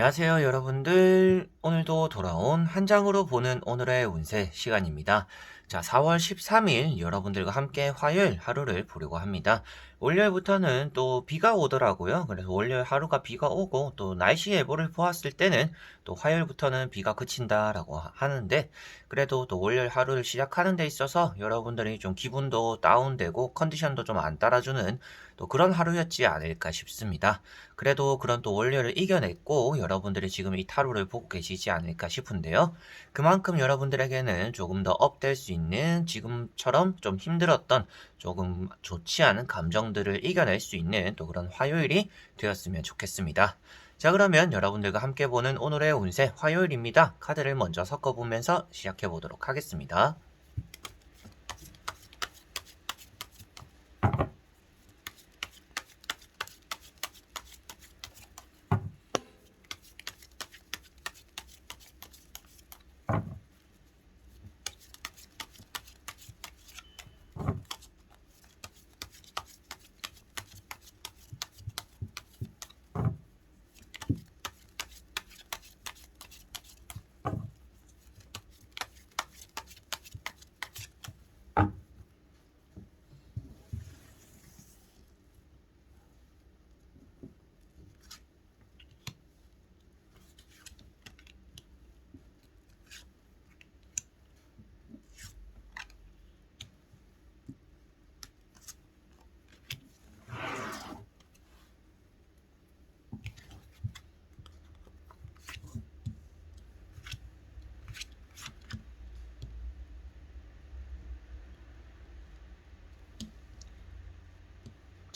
안녕하세요, 여러분들. 오늘도 돌아온 한 장으로 보는 오늘의 운세 시간입니다. 자, 4월 13일 여러분들과 함께 화요일 하루를 보려고 합니다. 월요일부터는 또 비가 오더라고요. 그래서 월요일 하루가 비가 오고 또 날씨 예보를 보았을 때는 또 화요일부터는 비가 그친다라고 하- 하는데 그래도 또 월요일 하루를 시작하는 데 있어서 여러분들이 좀 기분도 다운되고 컨디션도 좀 안 따라주는 또 그런 하루였지 않을까 싶습니다. 그래도 그런 또 원료를 이겨냈고 여러분들이 지금 이 타로를 보고 계시 지 않을까 싶은데요. 그만큼 여러분들에게는 조금 더 업될 수 있는 지금처럼 좀 힘들었던 조금 좋지 않은 감정들을 이겨낼 수 있는 또 그런 화요일이 되었으면 좋겠습니다. 자, 그러면 여러분들과 함께 보는 오늘의 운세 화요일입니다. 카드를 먼저 섞어보면서 시작해 보도록 하겠습니다.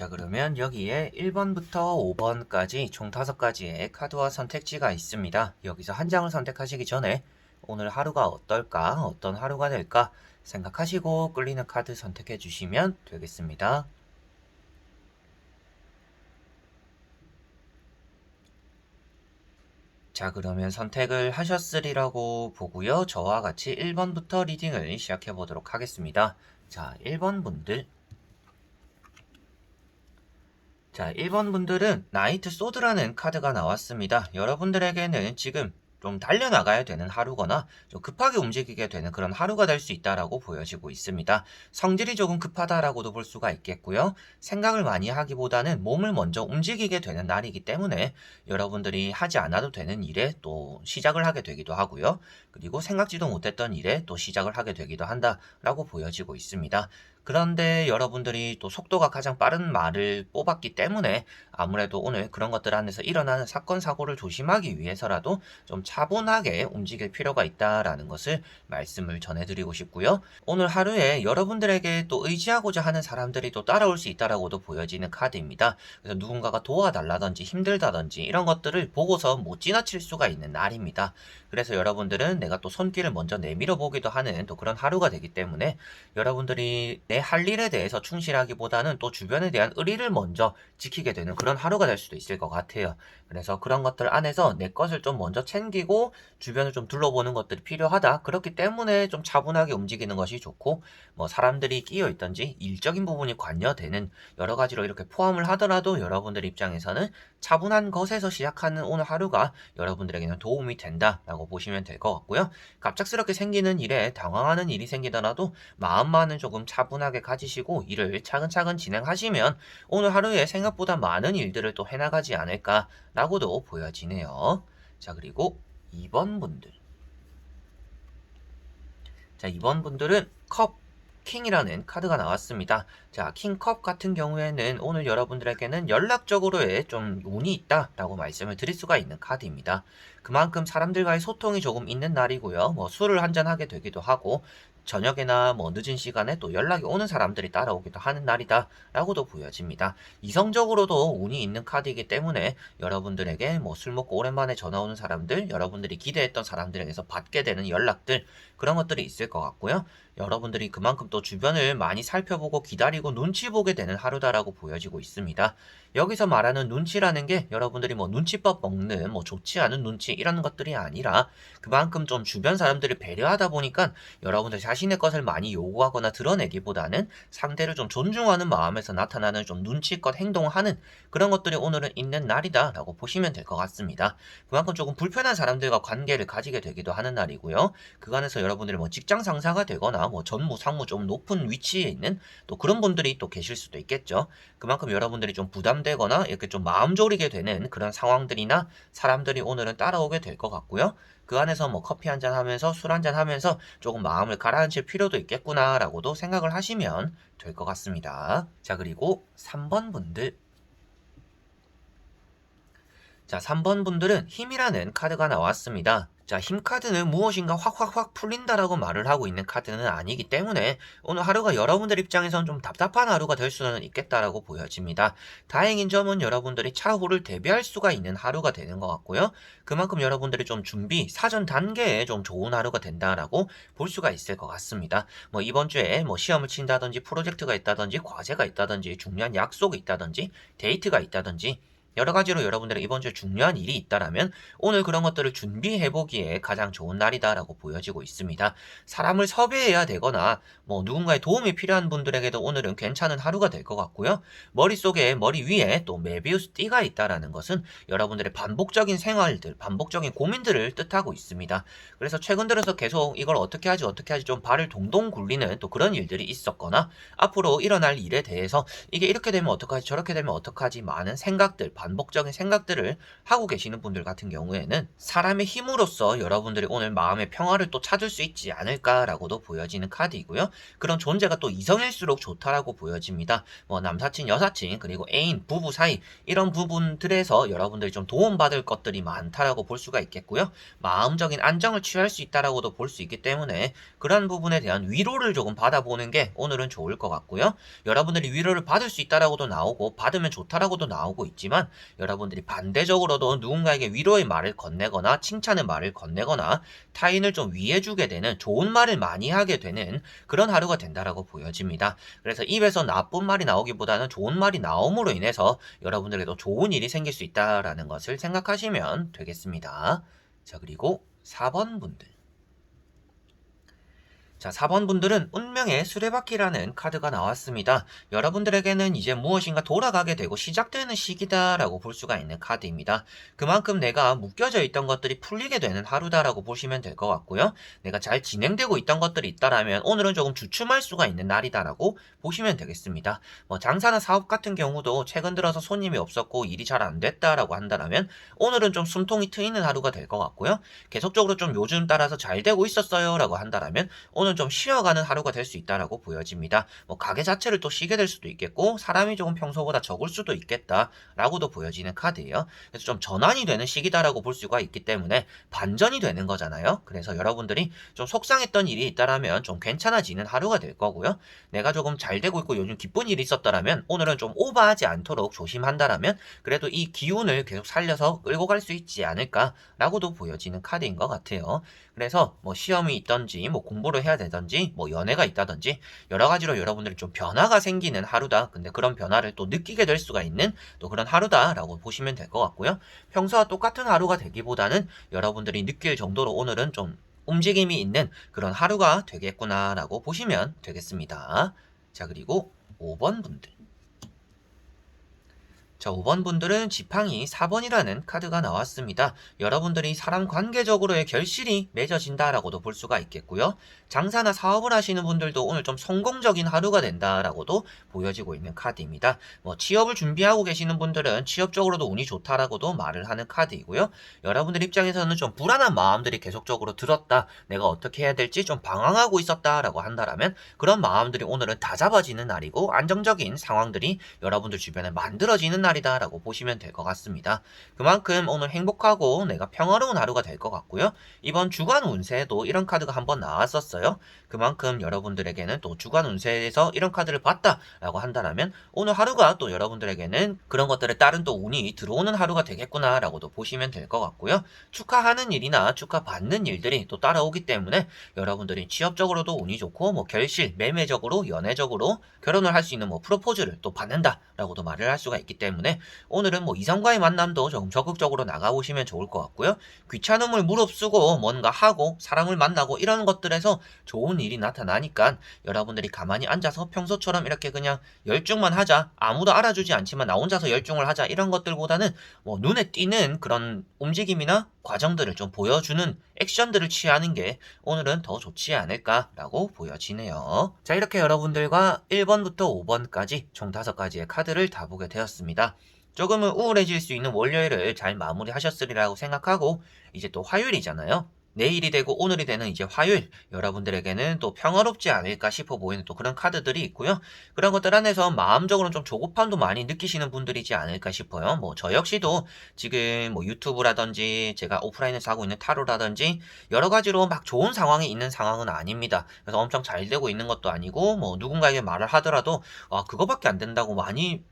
자, 그러면 여기에 1번부터 5번까지 총 5가지의 카드와 선택지가 있습니다. 여기서 한 장을 선택하시기 전에 오늘 하루가 어떨까, 어떤 하루가 될까 생각하시고 끌리는 카드 선택해 주시면 되겠습니다. 자, 그러면 선택을 하셨으리라고 보고요. 저와 같이 1번부터 리딩을 시작해 보도록 하겠습니다. 자, 1번 분들. 자, 1번 분들은 나이트 소드라는 카드가 나왔습니다. 여러분들에게는 지금 좀 달려나가야 되는 하루거나 좀 급하게 움직이게 되는 그런 하루가 될 수 있다라고 보여지고 있습니다. 성질이 조금 급하다라고도 볼 수가 있겠고요. 생각을 많이 하기보다는 몸을 먼저 움직이게 되는 날이기 때문에 여러분들이 하지 않아도 되는 일에 또 시작을 하게 되기도 하고요. 그리고 생각지도 못했던 일에 또 시작을 하게 되기도 한다라고 보여지고 있습니다. 그런데 여러분들이 또 속도가 가장 빠른 말을 뽑았기 때문에 아무래도 오늘 그런 것들 안에서 일어나는 사건, 사고를 조심하기 위해서라도 좀 차분하게 움직일 필요가 있다라는 것을 말씀을 전해드리고 싶고요. 오늘 하루에 여러분들에게 또 의지하고자 하는 사람들이 또 따라올 수 있다라고도 보여지는 카드입니다. 그래서 누군가가 도와달라든지 힘들다든지 이런 것들을 보고서 못 지나칠 수가 있는 날입니다. 그래서 여러분들은 내가 또 손길을 먼저 내밀어 보기도 하는 또 그런 하루가 되기 때문에 여러분들이 내 할 일에 대해서 충실하기보다는 또 주변에 대한 의리를 먼저 지키게 되는 그런 하루가 될 수도 있을 것 같아요. 그래서 그런 것들 안에서 내 것을 좀 먼저 챙기고 주변을 좀 둘러보는 것들이 필요하다. 그렇기 때문에 좀 차분하게 움직이는 것이 좋고 뭐 사람들이 끼어 있던지 일적인 부분이 관여되는 여러 가지로 이렇게 포함을 하더라도 여러분들 입장에서는 차분한 것에서 시작하는 오늘 하루가 여러분들에게는 도움이 된다라고 보시면 될 것 같고요. 갑작스럽게 생기는 일에 당황하는 일이 생기더라도 마음만은 조금 차분하게 가지시고 일을 차근차근 진행하시면 오늘 하루에 생각보다 많은 일들을 또 해나가지 않을까 라고도 보여지네요. 자, 그리고 2번 분들. 자, 2번 분들은 컵 킹이라는 카드가 나왔습니다. 자, 킹컵 같은 경우에는 오늘 여러분들에게는 연락적으로의 좀 운이 있다라고 말씀을 드릴 수가 있는 카드입니다. 그만큼 사람들과의 소통이 조금 있는 날이고요. 뭐 술을 한잔 하게 되기도 하고 저녁이나 뭐 늦은 시간에 또 연락이 오는 사람들이 따라오기도 하는 날이다 라고도 보여집니다. 이성적으로도 운이 있는 카드이기 때문에 여러분들에게 뭐 술 먹고 오랜만에 전화 오는 사람들, 여러분들이 기대했던 사람들에게서 받게 되는 연락들 그런 것들이 있을 것 같고요. 여러분들이 그만큼 또또 주변을 많이 살펴보고 기다리고 눈치 보게 되는 하루다라고 보여지고 있습니다. 여기서 말하는 눈치라는 게 여러분들이 뭐 눈치법 먹는 뭐 좋지 않은 눈치 이런 것들이 아니라 그만큼 좀 주변 사람들을 배려하다 보니까 여러분들 자신의 것을 많이 요구하거나 드러내기보다는 상대를 좀 존중하는 마음에서 나타나는 좀 눈치껏 행동하는 그런 것들이 오늘은 있는 날이다 라고 보시면 될 것 같습니다. 그만큼 조금 불편한 사람들과 관계를 가지게 되기도 하는 날이고요. 그 안에서 여러분들이 뭐 직장 상사가 되거나 뭐 전무, 상무 좀 높은 위치에 있는 또 그런 분들이 또 계실 수도 있겠죠. 그만큼 여러분들이 좀 부담되거나 이렇게 좀 마음 졸이게 되는 그런 상황들이나 사람들이 오늘은 따라오게 될 것 같고요. 그 안에서 뭐 커피 한 잔 하면서 술 한 잔 하면서 조금 마음을 가라앉힐 필요도 있겠구나라고도 생각을 하시면 될 것 같습니다. 자, 그리고 3번 분들. 자, 3번 분들은 힘이라는 카드가 나왔습니다. 자, 힘 카드는 무엇인가 확확확 풀린다라고 말을 하고 있는 카드는 아니기 때문에 오늘 하루가 여러분들 입장에선 좀 답답한 하루가 될 수는 있겠다라고 보여집니다. 다행인 점은 여러분들이 차후를 대비할 수가 있는 하루가 되는 것 같고요. 그만큼 여러분들이 좀 준비, 사전 단계에 좀 좋은 하루가 된다라고 볼 수가 있을 것 같습니다. 뭐 이번 주에 뭐 시험을 친다든지 프로젝트가 있다든지 과제가 있다든지 중요한 약속이 있다든지 데이트가 있다든지 여러 가지로 여러분들의 이번 주에 중요한 일이 있다라면 오늘 그런 것들을 준비해 보기에 가장 좋은 날이다라고 보여지고 있습니다. 사람을 섭외해야 되거나 뭐 누군가의 도움이 필요한 분들에게도 오늘은 괜찮은 하루가 될 것 같고요. 머릿속에 머리 위에 또 메비우스 띠가 있다라는 것은 여러분들의 반복적인 생활들, 반복적인 고민들을 뜻하고 있습니다. 그래서 최근 들어서 계속 이걸 어떻게 하지 어떻게 하지 좀 발을 동동 굴리는 또 그런 일들이 있었거나 앞으로 일어날 일에 대해서 이게 이렇게 되면 어떡하지 저렇게 되면 어떡하지 많은 생각들 반복적인 생각들을 하고 계시는 분들 같은 경우에는 사람의 힘으로써 여러분들이 오늘 마음의 평화를 또 찾을 수 있지 않을까라고도 보여지는 카드이고요. 그런 존재가 또 이성일수록 좋다라고 보여집니다. 뭐 남사친, 여사친, 그리고 애인, 부부 사이 이런 부분들에서 여러분들이 좀 도움받을 것들이 많다라고 볼 수가 있겠고요. 마음적인 안정을 취할 수 있다라고도 볼 수 있기 때문에 그런 부분에 대한 위로를 조금 받아보는 게 오늘은 좋을 것 같고요. 여러분들이 위로를 받을 수 있다라고도 나오고 받으면 좋다라고도 나오고 있지만 여러분들이 반대적으로도 누군가에게 위로의 말을 건네거나 칭찬의 말을 건네거나 타인을 좀 위해주게 되는 좋은 말을 많이 하게 되는 그런 하루가 된다라고 보여집니다. 그래서 입에서 나쁜 말이 나오기보다는 좋은 말이 나옴으로 인해서 여러분들에게도 좋은 일이 생길 수 있다라는 것을 생각하시면 되겠습니다. 자, 그리고 4번 분들. 자, 4번 분들은 운명의 수레바퀴라는 카드가 나왔습니다. 여러분들에게는 이제 무엇인가 돌아가게 되고 시작되는 시기다라고 볼 수가 있는 카드입니다. 그만큼 내가 묶여져 있던 것들이 풀리게 되는 하루다라고 보시면 될 것 같고요. 내가 잘 진행되고 있던 것들이 있다라면 오늘은 조금 주춤할 수가 있는 날이다라고 보시면 되겠습니다. 뭐 장사나 사업 같은 경우도 최근 들어서 손님이 없었고 일이 잘 안 됐다라고 한다면 오늘은 좀 숨통이 트이는 하루가 될 것 같고요. 계속적으로 좀 요즘 따라서 잘 되고 있었어요라고 한다면 오늘 좀 쉬어가는 하루가 될 수 있다라고 보여집니다. 뭐 가게 자체를 또 쉬게 될 수도 있겠고 사람이 조금 평소보다 적을 수도 있겠다라고도 보여지는 카드예요. 그래서 좀 전환이 되는 시기다라고 볼 수가 있기 때문에 반전이 되는 거잖아요. 그래서 여러분들이 좀 속상했던 일이 있다라면 좀 괜찮아지는 하루가 될 거고요. 내가 조금 잘 되고 있고 요즘 기쁜 일이 있었다라면 오늘은 좀 오버하지 않도록 조심한다라면 그래도 이 기운을 계속 살려서 끌고 갈 수 있지 않을까라고도 보여지는 카드인 것 같아요. 그래서 뭐 시험이 있던지 뭐 공부를 해야 되던지 뭐 연애가 있다든지 여러 가지로 여러분들이 좀 변화가 생기는 하루다. 근데 그런 변화를 또 느끼게 될 수가 있는 또 그런 하루다라고 보시면 될 것 같고요. 평소와 똑같은 하루가 되기보다는 여러분들이 느낄 정도로 오늘은 좀 움직임이 있는 그런 하루가 되겠구나라고 보시면 되겠습니다. 자, 그리고 5번 분들. 자, 5번 분들은 지팡이 4번이라는 카드가 나왔습니다. 여러분들이 사람 관계적으로의 결실이 맺어진다라고도 볼 수가 있겠고요. 장사나 사업을 하시는 분들도 오늘 좀 성공적인 하루가 된다라고도 보여지고 있는 카드입니다. 뭐 취업을 준비하고 계시는 분들은 취업적으로도 운이 좋다라고도 말을 하는 카드이고요. 여러분들 입장에서는 좀 불안한 마음들이 계속적으로 들었다. 내가 어떻게 해야 될지 좀 방황하고 있었다라고 한다라면 그런 마음들이 오늘은 다 잡아지는 날이고 안정적인 상황들이 여러분들 주변에 만들어지는 날 날이다라고 보시면 될 것 같습니다. 그만큼 오늘 행복하고 내가 평화로운 하루가 될 것 같고요. 이번 주간 운세에도 이런 카드가 한번 나왔었어요. 그만큼 여러분들에게는 또 주간 운세에서 이런 카드를 봤다라고 한다면 오늘 하루가 또 여러분들에게는 그런 것들에 따른 또 운이 들어오는 하루가 되겠구나라고도 보시면 될 것 같고요. 축하하는 일이나 축하받는 일들이 또 따라오기 때문에 여러분들이 취업적으로도 운이 좋고 뭐 결실, 매매적으로, 연애적으로 결혼을 할 수 있는 뭐 프로포즈를 또 받는다라고도 말을 할 수가 있기 때문에 오늘은 뭐 이성과의 만남도 조금 적극적으로 나가보시면 좋을 것 같고요. 귀찮음을 무릅쓰고 뭔가 하고 사람을 만나고 이런 것들에서 좋은 일이 나타나니까 여러분들이 가만히 앉아서 평소처럼 이렇게 그냥 열중만 하자 아무도 알아주지 않지만 나 혼자서 열중을 하자 이런 것들보다는 뭐 눈에 띄는 그런 움직임이나 과정들을 좀 보여주는 액션들을 취하는 게 오늘은 더 좋지 않을까라고 보여지네요. 자 이렇게 여러분들과 1번부터 5번까지 총 5가지의 카드를 다 보게 되었습니다. 조금은 우울해질 수 있는 월요일을 잘 마무리하셨으리라고 생각하고 이제 또 화요일이잖아요. 내일이 되고 오늘이 되는 이제 화요일 여러분들에게는 또 평화롭지 않을까 싶어 보이는 또 그런 카드들이 있고요. 그런 것들 안에서 마음적으로 좀 조급함도 많이 느끼시는 분들이지 않을까 싶어요. 뭐 저 역시도 지금 뭐 유튜브라든지 제가 오프라인에서 하고 있는 타로라든지 여러 가지로 막 좋은 상황에 있는 상황은 아닙니다. 그래서 엄청 잘 되고 있는 것도 아니고 뭐 누군가에게 말을 하더라도 아 그거밖에 안 된다고 많이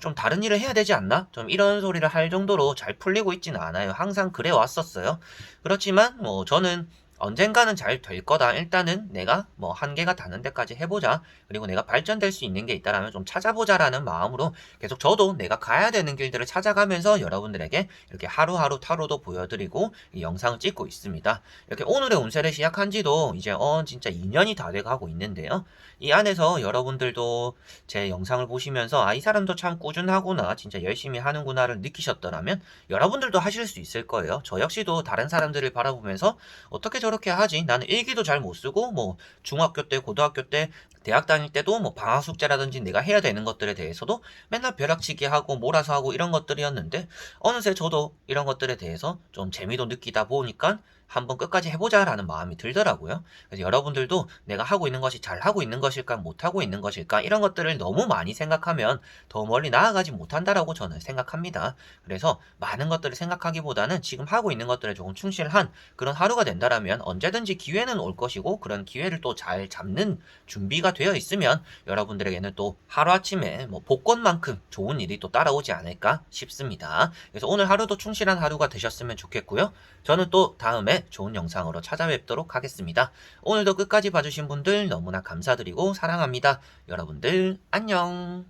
좀 다른 일을 해야 되지 않나? 좀 이런 소리를 할 정도로 잘 풀리고 있지는 않아요. 항상 그래 왔었어요. 그렇지만 뭐 저는 언젠가는 잘 될 거다. 일단은 내가 뭐 한계가 닿는 데까지 해보자. 그리고 내가 발전될 수 있는 게 있다라면 좀 찾아보자라는 마음으로 계속 저도 내가 가야 되는 길들을 찾아가면서 여러분들에게 이렇게 하루하루 타로도 보여드리고 이 영상을 찍고 있습니다. 이렇게 오늘의 운세를 시작한 지도 이제 어 진짜 2년이 다 돼가고 있는데요. 이 안에서 여러분들도 제 영상을 보시면서 아 이 사람도 참 꾸준하구나 진짜 열심히 하는구나를 느끼셨더라면 여러분들도 하실 수 있을 거예요. 저 역시도 다른 사람들을 바라보면서 어떻게 저 렇게 하지? 나는 일기도 잘 못 쓰고 뭐 중학교 때 고등학교 때 대학 다닐 때도 뭐 방학 숙제라든지 내가 해야 되는 것들에 대해서도 맨날 벼락치기 하고 몰아서 하고 이런 것들이었는데 어느새 저도 이런 것들에 대해서 좀 재미도 느끼다 보니까 한번 끝까지 해보자라는 마음이 들더라고요. 그래서 여러분들도 내가 하고 있는 것이 잘 하고 있는 것일까 못 하고 있는 것일까 이런 것들을 너무 많이 생각하면 더 멀리 나아가지 못한다라고 저는 생각합니다. 그래서 많은 것들을 생각하기보다는 지금 하고 있는 것들에 조금 충실한 그런 하루가 된다라면 언제든지 기회는 올 것이고 그런 기회를 또 잘 잡는 준비가 되어 있으면 여러분들에게는 또 하루아침에 뭐 복권만큼 좋은 일이 또 따라오지 않을까 싶습니다. 그래서 오늘 하루도 충실한 하루가 되셨으면 좋겠고요. 저는 또 좋은 영상으로 찾아뵙도록 하겠습니다. 오늘도 끝까지 봐주신 분들 너무나 감사드리고 사랑합니다. 여러분들 안녕.